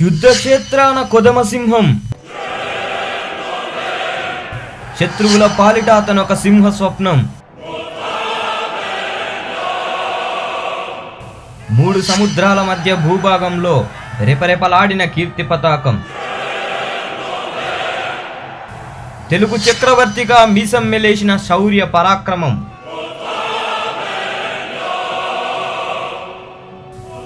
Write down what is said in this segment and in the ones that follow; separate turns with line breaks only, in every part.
యుద్ధక్షేత్రాన కొదమసింహం. శత్రువుల పాలిట అతను ఒక సింహ స్వప్నం మూడు సముద్రాల మధ్య భూభాగంలో రెపరెపలాడిన కీర్తి పతాకం. తెలుగు చక్రవర్తిగా మీసం మెలేసిన శౌర్య పరాక్రమం.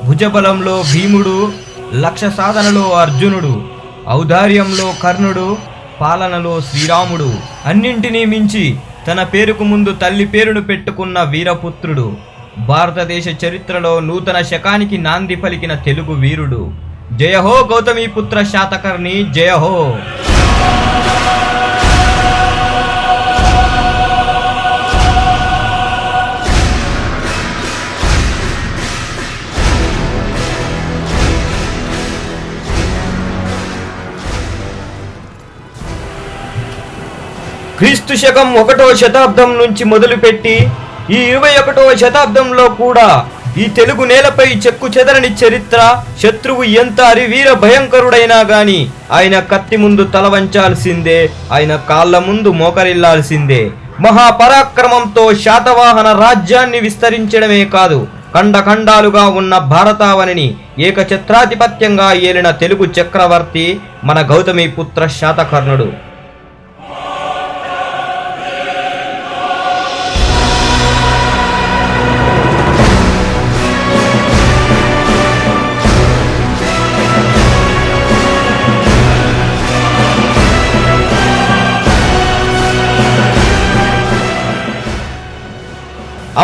భుజబలంలో భీముడు లక్ష సాధనలో అర్జునుడు ఔదార్యంలో కర్ణుడు పాలనలో శ్రీరాముడు. అన్నింటినీ మించి తన పేరుకు ముందు తల్లి పేరును పెట్టుకున్న వీరపుత్రుడు. భారతదేశ చరిత్రలో నూతన శకానికి నాంది పలికిన తెలుగు వీరుడు. జయహో గౌతమీపుత్ర శాతకర్ణి జయహో! క్రీస్తు శకం ఒకటో శతాబ్దం నుంచి మొదలుపెట్టి ఈ ఇరవై ఒకటో శతాబ్దంలో కూడా ఈ తెలుగు నేలపై చెక్కు చెదరని చరిత్ర శత్రువు ఎంత అరివీర భయంకరుడైనా గాని ఆయన కత్తి ముందు తల వంచాల్సిందే ఆయన కాళ్ళ ముందు మోకరిల్లాల్సిందే. మహాపరాక్రమంతో శాతవాహన రాజ్యాన్ని విస్తరించడమే కాదు ఖండఖండాలుగా ఉన్న భారతావనిని ఏకఛత్రాధిపత్యంగా ఏలిన తెలుగు చక్రవర్తి మన గౌతమి పుత్ర శాతకర్ణుడు.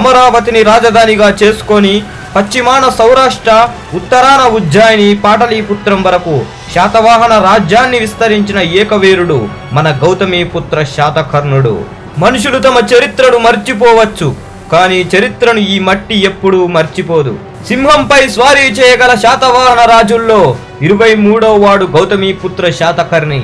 అమరావతిని రాజధానిగా చేసుకొని పశ్చిమాన సౌరాష్ట్ర ఉత్తరాన ఉజ్జాయిని పాటలీపుత్రం వరకు శాతవాహన రాజ్యాన్ని విస్తరించిన ఏకవీరుడు మన గౌతమీపుత్ర శాతకర్ణుడు. మనుషులు తమ చరిత్రను మర్చిపోవచ్చు కానీ చరిత్రను ఈ మట్టి ఎప్పుడూ మర్చిపోదు. సింహంపై స్వారీ చేయగల శాతవాహన రాజుల్లో ఇరవై మూడవ వాడు గౌతమీపుత్ర శాతకర్ణి.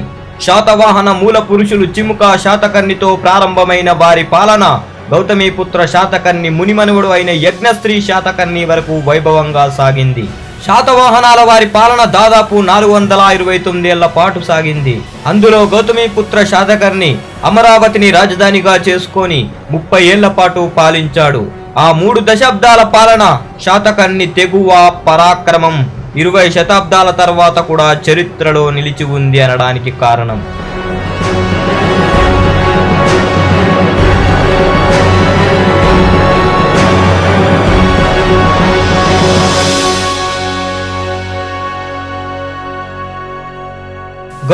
శాతవాహన మూల పురుషులు చిముక శాతకర్ణితో ప్రారంభమైన వారి పాలన గౌతమిపుత్ర శాతకర్ణి మునిమనువుడు అయిన యజ్ఞశ్రీ శాతకర్ణి వరకు వైభవంగా సాగింది. శాతవాహనాల వారి పాలన దాదాపు నాలుగు వందల ఇరవై తొమ్మిదేళ్ళ పాటు సాగింది. అందులో గౌతమిపుత్ర శాతకర్ణి అమరావతిని రాజధానిగా చేసుకొని ముప్పై ఏళ్ళ పాటు పాలించాడు. ఆ మూడు దశాబ్దాల పాలన శాతకర్ణి తెగువ పరాక్రమం ఇరవై శతాబ్దాల తర్వాత కూడా చరిత్రలో నిలిచి ఉంది అనడానికి కారణం.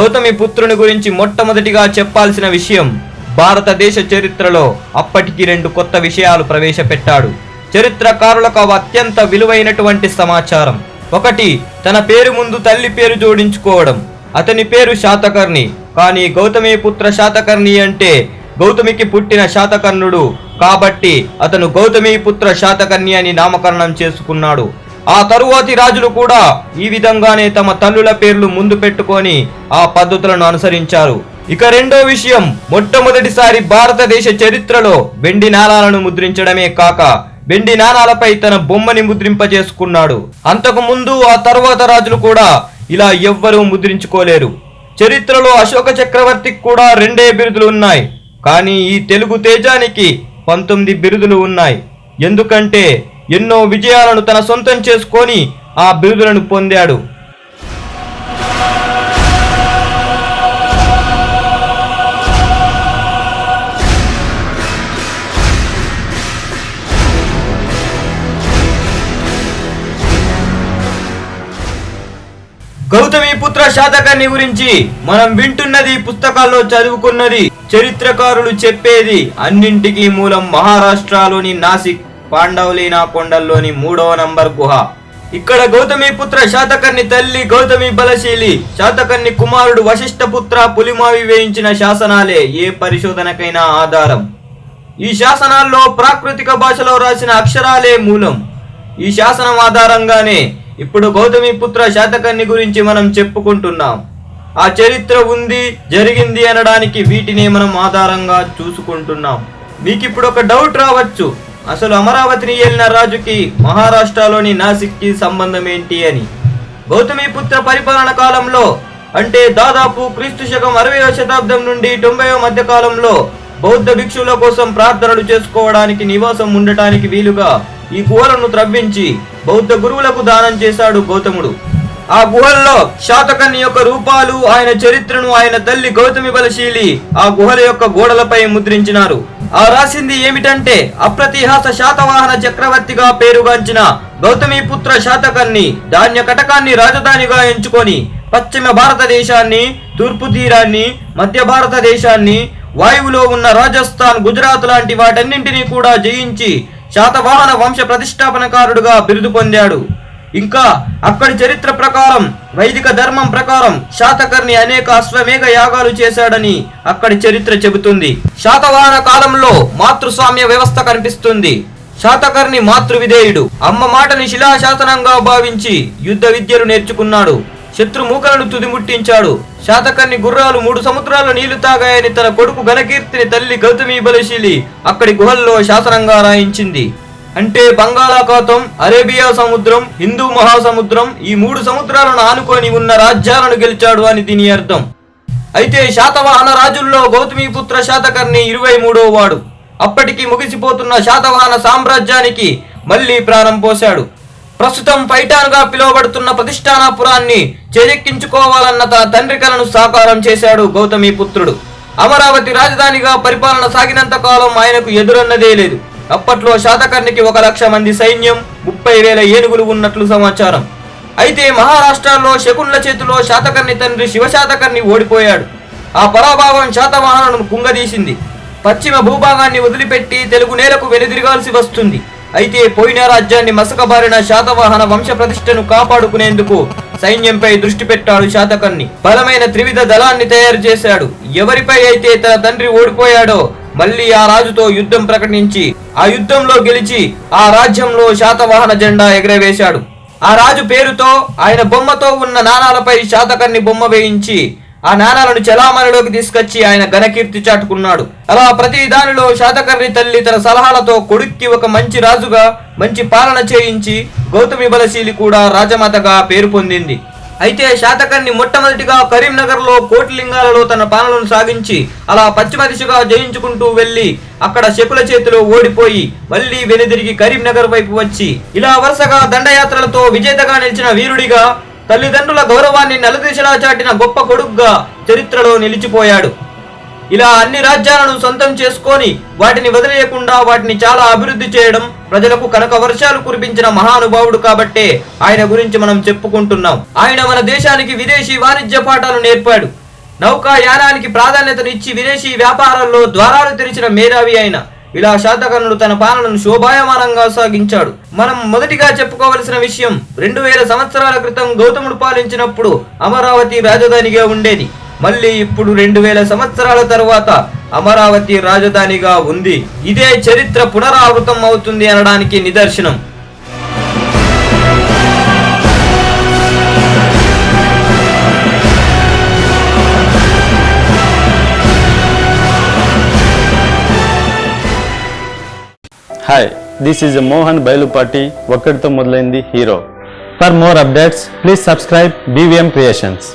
గౌతమి పుత్రుని గురించి మొట్టమొదటిగా చెప్పాల్సిన విషయం భారతదేశ చరిత్రలో అప్పటికి రెండు కొత్త విషయాలు ప్రవేశపెట్టాడు. చరిత్రకారులకు అవి అత్యంత విలువైనటువంటి సమాచారం. ఒకటి తన పేరు ముందు తల్లి పేరు జోడించుకోవడం. అతని పేరు శాతకర్ణి. కానీ గౌతమి పుత్ర శాతకర్ణి అంటే గౌతమికి పుట్టిన శాతకర్ణుడు. కాబట్టి అతను గౌతమి పుత్ర శాతకర్ణి అని నామకరణం చేసుకున్నాడు. ఆ తరువాతి రాజులు కూడా ఈ విధంగానే తమ తల్లుల పేర్లు ముందు పెట్టుకొని ఆ పద్ధతులను అనుసరించారు. ఇక రెండో విషయం మొట్టమొదటిసారి భారతదేశ చరిత్రలో వెండి నాణాలను ముద్రించడమే కాక వెండి నాణాలపై తన బొమ్మని ముద్రింపజేసుకున్నాడు. అంతకు ముందు ఆ తర్వాత రాజులు కూడా ఇలా ఎవ్వరూ ముద్రించుకోలేరు. చరిత్రలో అశోక చక్రవర్తికి కూడా రెండే బిరుదులు ఉన్నాయి. కానీ ఈ తెలుగు తేజానికి పంతొమ్మిది బిరుదులు ఉన్నాయి. ఎందుకంటే ఎన్నో విజయాలను తన సొంతం చేసుకొని ఆ బిరుదులను పొందాడు. గౌతమి పుత్ర శాతకాన్ని గురించి మనం వింటున్నది పుస్తకాల్లో చదువుకున్నది చరిత్రకారులు చెప్పేది అన్నింటికీ మూలం మహారాష్ట్రలోని నాసిక్. పాండవలీనా కొండల్లోని మూడవ నంబర్ గుహ. ఇక్కడ గౌతమి పుత్ర శాతకర్ణి తల్లి గౌతమి బలశీలి శాతకర్ణి కుమారుడు వశిష్ఠ పుత్ర పులిమావి వేయించిన శాసనాలే ఏ పరిశోధనకైనా ఆధారం. ఈ శాసనాల్లో ప్రాకృతిక భాషలో రాసిన అక్షరాలే మూలం. ఈ శాసనం ఆధారంగానే ఇప్పుడు గౌతమి పుత్ర శాతకర్ణి గురించి మనం చెప్పుకుంటున్నాం. ఆ చరిత్ర ఉంది జరిగింది అనడానికి వీటిని మనం ఆధారంగా చూసుకుంటున్నాం. మీకు ఇప్పుడు ఒక డౌట్ రావచ్చు అసలు అమరావతిని ఏలిన రాజుకి మహారాష్ట్రలోని నాసిక్కి సంబంధం ఏంటి అని? గౌతమిపుత్ర పరిపాలన కాలంలో అంటే దాదాపు క్రీస్తు శకం అరవయో శతాబ్దం నుండి తొంభైవ మధ్య కాలంలో బౌద్ధ భిక్షువుల కోసం ప్రార్థనలు చేసుకోవడానికి నివాసం ఉండటానికి వీలుగా ఈ గుహలను త్రవ్వించి బౌద్ధ గురువులకు దానం చేశాడు గౌతముడు. ఆ గుహల్లో శాతకన్య యొక్క రూపాలు ఆయన చరిత్రను ఆయన తల్లి గౌతమి బలశీలి ఆ గుహల యొక్క గోడలపై ముద్రించినారు. ఆ రాసింది ఏమిటంటే అప్రతిహాస శాతవాహన చక్రవర్తిగా పేరుగాంచిన గౌతమిపుత్ర శాతకర్ణి ధాన్య కటకాన్ని రాజధానిగా ఎంచుకొని పశ్చిమ భారతదేశాన్ని తూర్పు తీరాన్ని మధ్య భారతదేశాన్ని వాయువులో ఉన్న రాజస్థాన్ గుజరాత్ లాంటి వాటన్నింటినీ కూడా జయించి శాతవాహన వంశ ప్రతిష్టాపనకారుడుగా బిరుదు పొందాడు. ఇంకా అక్కడి చరిత్ర ప్రకారం వైదిక ధర్మం ప్రకారం శాతకర్ణి అనేక అశ్వమేఘ యాగాలు చేశాడని అక్కడి చరిత్ర చెబుతుంది. శాతవాహన కాలంలో మాతృస్వామ్య వ్యవస్థ కనిపిస్తుంది. శాతకర్ణి మాతృవిధేయుడు. అమ్మ మాటని శిలాశాసనంగా భావించి యుద్ధ విద్యలు నేర్చుకున్నాడు. శత్రు మూకలను తుదిముట్టించాడు. శాతకర్ణి గుర్రాలు మూడు సముద్రాల నీళ్ళు తాగాయని తన కొడుకు ఘనకీర్తిని తల్లి గౌతమి బలశీలి అక్కడి గుహల్లో శాసనంగా రాయించింది. అంటే బంగాళాఖాతం అరేబియా సముద్రం హిందూ మహాసముద్రం ఈ మూడు సముద్రాలను ఆనుకొని ఉన్న రాజ్యాలను గెలిచాడు అని దీని అర్థం. అయితే శాతవాహన రాజుల్లో గౌతమిపుత్ర శాతకర్ణి ఇరవై మూడో వాడు. అప్పటికి ముగిసిపోతున్న శాతవాహన సామ్రాజ్యానికి మళ్ళీ ప్రాణం పోశాడు. ప్రస్తుతం పైటాన్గా పిలువబడుతున్న ప్రతిష్టానాపురాన్ని చేజెక్కించుకోవాలన్న తన తండ్రి కలను సాకారం చేశాడు గౌతమిపుత్రుడు. అమరావతి రాజధానిగా పరిపాలన సాగినంత కాలం ఆయనకు ఎదురన్నదే లేదు. అప్పట్లో శాతకర్ణికి ఒక లక్ష మంది సైన్యం ముప్పై వేల ఏనుగులు ఉన్నట్లు సమాచారం. అయితే మహారాష్ట్రలో శకున్ల చేతిలో శాతకర్ణి తండ్రి శివశాతకర్ణి ఓడిపోయాడు. ఆ పరాభావం శాతవాహనను కుంగదీసింది. పశ్చిమ భూభాగాన్ని వదిలిపెట్టి తెలుగు నేలకు వెనుదిరగాల్సి వస్తుంది. అయితే పోయిన రాజ్యాన్ని మసకబారిన శాతవాహన వంశ ప్రతిష్టను కాపాడుకునేందుకు సైన్యంపై దృష్టి పెట్టాడు శాతకర్ణి. బలమైన త్రివిధ దళాన్ని తయారు చేశాడు. ఎవరిపై అయితే తన తండ్రి ఓడిపోయాడో మళ్ళీ ఆ రాజుతో యుద్ధం ప్రకటించి ఆ యుద్ధంలో గెలిచి ఆ రాజ్యంలో శాతవాహన జెండా ఎగరవేశాడు. ఆ రాజు పేరుతో ఆయన బొమ్మతో ఉన్న నాణాలపై శాతకర్ణి బొమ్మ వేయించి ఆ నాణాలను చలామణిలోకి తీసుకొచ్చి ఆయన ఘనకీర్తి చాటుకున్నాడు. అలా ప్రతి దానిలో శాతకర్ణి తల్లి తన సలహాలతో కొడుక్కి ఒక మంచి రాజుగా మంచి పాలన చేయించి గౌతమి బలశీలి కూడా రాజమాతగా పేరు పొందింది. అయితే శాతకర్ణి మొట్టమొదటిగా కరీంనగర్లో కోటిలింగాలలో తన పాలనను సాగించి అలా పశ్చిమ దిశగా జయించుకుంటూ వెళ్ళి అక్కడ శకుల చేతిలో ఓడిపోయి మళ్ళీ వెనుదిరిగి కరీంనగర్ వైపు వచ్చి ఇలా వరుసగా దండయాత్రలతో విజేతగా నిలిచిన వీరుడిగా తల్లిదండ్రుల గౌరవాన్ని నలుదిశలా చాటిన గొప్ప కొడుగ్గా చరిత్రలో నిలిచిపోయాడు. ఇలా అన్ని రాజ్యాలను సొంతం చేసుకొని వాటిని వదిలేయకుండా వాటిని చాలా అభివృద్ధి చేయడం ప్రజలకు కనక వర్షాలు కురిపించిన మహానుభావుడు కాబట్టే ఆయన గురించి మనం చెప్పుకుంటున్నాం. ఆయన మన దేశానికి విదేశీ వాణిజ్య పాఠాలు నేర్పాడు. నౌకాయానానికి ప్రాధాన్యతనిచ్చి విదేశీ వ్యాపారాల్లో ద్వారాలు తెరిచిన మేధావి ఆయన ఇలా శాతకర్ణుడు తన పాలనను శోభాయమానంగా సాగించాడు. మనం మొదటిగా చెప్పుకోవలసిన విషయం రెండు వేల సంవత్సరాల క్రితం గౌతముడు పాలించినప్పుడు అమరావతి రాజధానిగా ఉండేది. మళ్ళీ ఇప్పుడు రెండు వేల సంవత్సరాల తరువాత అమరావతి రాజధానిగా ఉంది. ఇదే చరిత్ర పునరావృతం అవుతుంది అనడానికి నిదర్శనం.
Hi this is Mohan Bayalupati ఒక్కడితో మొదలైంది hero for more updates please subscribe BVM creations